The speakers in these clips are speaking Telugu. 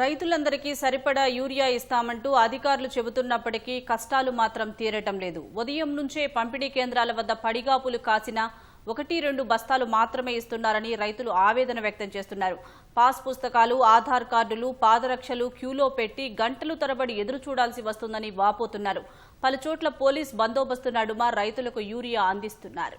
రైతులందరికీ సరిపడా యూరియా ఇస్తామంటూ అధికారులు చెబుతున్నప్పటికీ కష్టాలు మాత్రం తీరటం లేదు. ఉదయం నుంచే పంపిణీ కేంద్రాల వద్ద పడిగాపులు కాసిన ఒకటి రెండు బస్తాలు మాత్రమే ఇస్తున్నారని రైతులు ఆవేదన వ్యక్తం చేస్తున్నారు. పాస్ పుస్తకాలు ఆధార్ కార్డులు పాదరక్షలు క్యూలో పెట్టి గంటలు తరబడి ఎదురు చూడాల్సి వస్తుందని వాపోతున్నారు. పలుచోట్ల పోలీస్ బందోబస్తు నడుమ రైతులకు యూరియా అందిస్తున్నారు.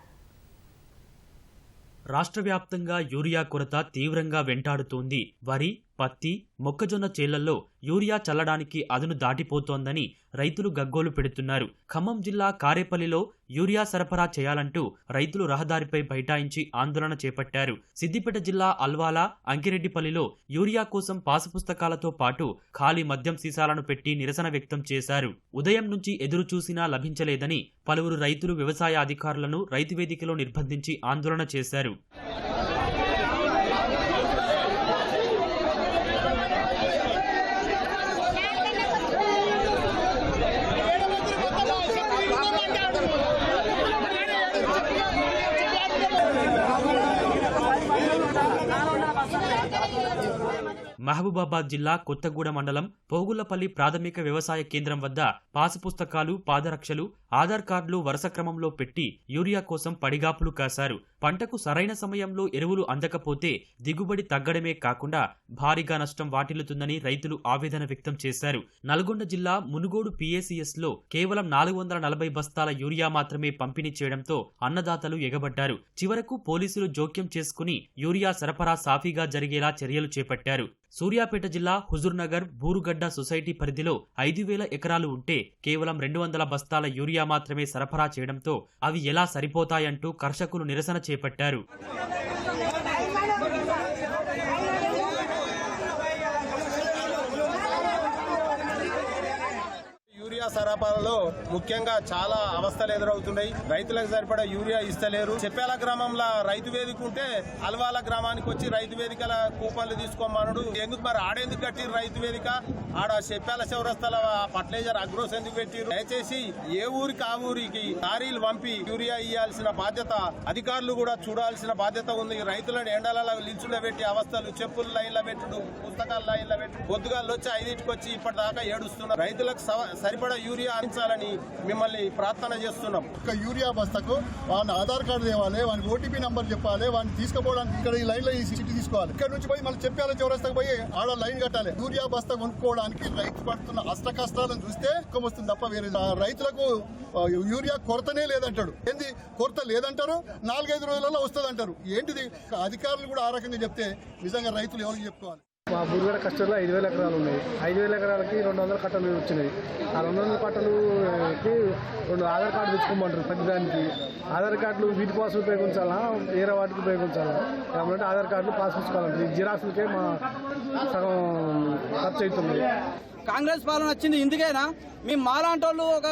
రాష్ట్ర వ్యాప్తంగా యూరియా కొరత తీవ్రంగా వెంటాడుతోంది. వరి పత్తి మొక్కజొన్న చేళ్ళలో యూరియా చల్లడానికి అదును దాటిపోతోందని రైతులు గగ్గోలు పెడుతున్నారు. ఖమ్మం జిల్లా కారేపల్లిలో యూరియా సరఫరా చేయాలంటూ రైతులు రహదారిపై బైఠాయించి ఆందోళన చేపట్టారు. సిద్దిపేట జిల్లా అల్వాలా అంకిరెడ్డిపల్లిలో యూరియా కోసం పాసు పుస్తకాలతో పాటు ఖాళీ మద్యం సీసాలను పెట్టి నిరసన వ్యక్తం చేశారు. ఉదయం నుంచి ఎదురు చూసినా లభించలేదని పలువురు రైతులు వ్యవసాయ అధికారులను రైతు వేదికలో నిర్బంధించి ఆందోళన చేశారు. మహబూబాబాద్ జిల్లా కొత్తగూడ మండలం పోగులపల్లి ప్రాథమిక వ్యవసాయ కేంద్రం వద్ద పాసు పుస్తకాలు పాదరక్షలు ఆధార్ కార్డులు వరుస క్రమంలో పెట్టి యూరియా కోసం పడిగాపులు కాశారు. పంటకు సరైన సమయంలో ఎరువులు అందకపోతే దిగుబడి తగ్గడమే కాకుండా భారీగా నష్టం వాటిల్లుతుందని రైతులు ఆవేదన వ్యక్తం చేశారు. నల్గొండ జిల్లా మునుగోడు పీఏసీఎస్లో కేవలం నాలుగు వందల నలభై బస్తాల యూరియా మాత్రమే పంపిణీ చేయడంతో అన్నదాతలు ఎగబడ్డారు. చివరకు పోలీసులు జోక్యం చేసుకుని యూరియా సరఫరా సాఫీగా జరిగేలా చర్యలు చేపట్టారు. సూర్యాపేట జిల్లా హుజూర్నగర్ బూరుగడ్డ సొసైటీ పరిధిలో ఐదు వేల ఎకరాలు ఉంటే కేవలం రెండు వందల బస్తాల యూరియా మాత్రమే సరఫరా చేయడంతో అవి ఎలా సరిపోతాయంటూ కర్షకులు నిరసన చేపట్టారు. సరఫరాలో ముఖ్యంగా చాలా అవస్థలు ఎదురవుతున్నాయి రైతులకు సరిపడా యూరియా ఇస్తలేరు. చెప్పేల గ్రామంలో రైతు వేదిక ఉంటే అల్వాల గ్రామానికి వచ్చి రైతు వేదికల కూపన్లు తీసుకోమన్నాడు ఎందుకు మరి ఆడేందుకు కట్టి రైతు వేదిక? ఆడ చెప్పేల చౌరస్తల ఫర్టిలైజర్ అగ్రోస్ ఎందుకు పెట్టిరు దయచేసి ఏ ఊరికి ఆ ఊరికి లారీలు పంపి యూరియా ఇవ్వాల్సిన బాధ్యత అధికారులు కూడా చూడాల్సిన బాధ్యత ఉంది. రైతులను ఎండలలో లించులో పెట్టి అవస్థలు చెప్పులు లైన్ల పెట్టుడు పుస్తకాలు లైన్ల పెట్టి పొద్దుగాలు వచ్చి ఐదింటికి వచ్చి ఇప్పటిదాకా ఏడుస్తున్నారు. రైతులకు సవ- సరిపడా యూరియా అందించాలని మిమ్మల్ని ప్రార్థన చేస్తున్నాం. ఒక యూరియా బస్తాకు వాని ఆధార్ కార్డు తేవాలి వాని ఓటీపీ నంబర్ చెప్పాలి వాడిని తీసుకుపోవడానికి ఇక్కడ ఈ లైన్లో ఈ సిటీ తీసుకోవాలి. ఇక్కడ నుంచి పోయి మళ్ళీ చెప్పాలి చౌరస్తాకు పోయి ఆడ లైన్ కట్టాలి. యూరియా బస్తా కొనుక్కోవడానికి రైతు పడుతున్న అష్ట కష్టాలను చూస్తే వస్తుంది తప్ప వేరే రైతులకు యూరియా కొరతనే లేదంటాడు. ఏంది? కొరత లేదంటారు? నాలుగైదు రోజులలో వస్తుంది అంటారు ఏంటిది? అధికారులు కూడా ఆ రకంగా చెప్తే నిజంగా రైతులు ఎవరికి చెప్పుకోవాలి? మా బుర్గడ కస్టర్లో ఐదు వేల ఎకరాలు ఉన్నాయి. ఐదు వేల ఎకరాలకి రెండు వందల కట్టలు వచ్చినాయి. ఆ రెండు వందల కట్టలుకి రెండు ఆధార్ కార్డు తెచ్చుకోమంటారు ప్రతిదానికి. ఆధార్ కార్డులు వీటి కోసం ఉపయోగించాలా? వేరే వాటికి ఉపయోగించాలా? కాబట్టి ఆధార్ కార్డులు పాస్ పుస్తకాలంటారు జిరాక్స్లకే మా సగం ఖర్చు అవుతుంది కాంగ్రెస్ పాలన వచ్చింది ఇందుకేనా? మేము మాలాంటి వాళ్ళు ఒక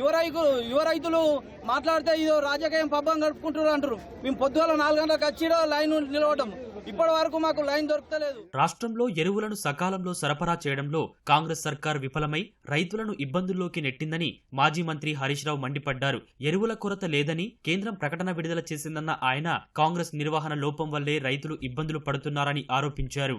యువ రైతు యువ రైతులు మాట్లాడితే ఇదో రాజకీయం పబ్బం గడుపుకుంటున్నారు అంటారు మేము పొద్దుగల నాలుగు గంటలకు వచ్చి లైన్ నిలవడం ఇప్పటి వరకు మాకు లైన్ దొరకలేదు. రాష్ట్రంలో ఎరువులను సకాలంలో సరఫరా చేయడంలో కాంగ్రెస్ సర్కార్ విఫలమై రైతులను ఇబ్బందుల్లోకి నెట్టిందని మాజీ మంత్రి హరీష్ రావు మండిపడ్డారు. ఎరువుల కొరత లేదని కేంద్రం ప్రకటన విడుదల చేసిందన్న ఆయన కాంగ్రెస్ నిర్వహణ లోపం వల్లే రైతులు ఇబ్బందులు పడుతున్నారని ఆరోపించారు.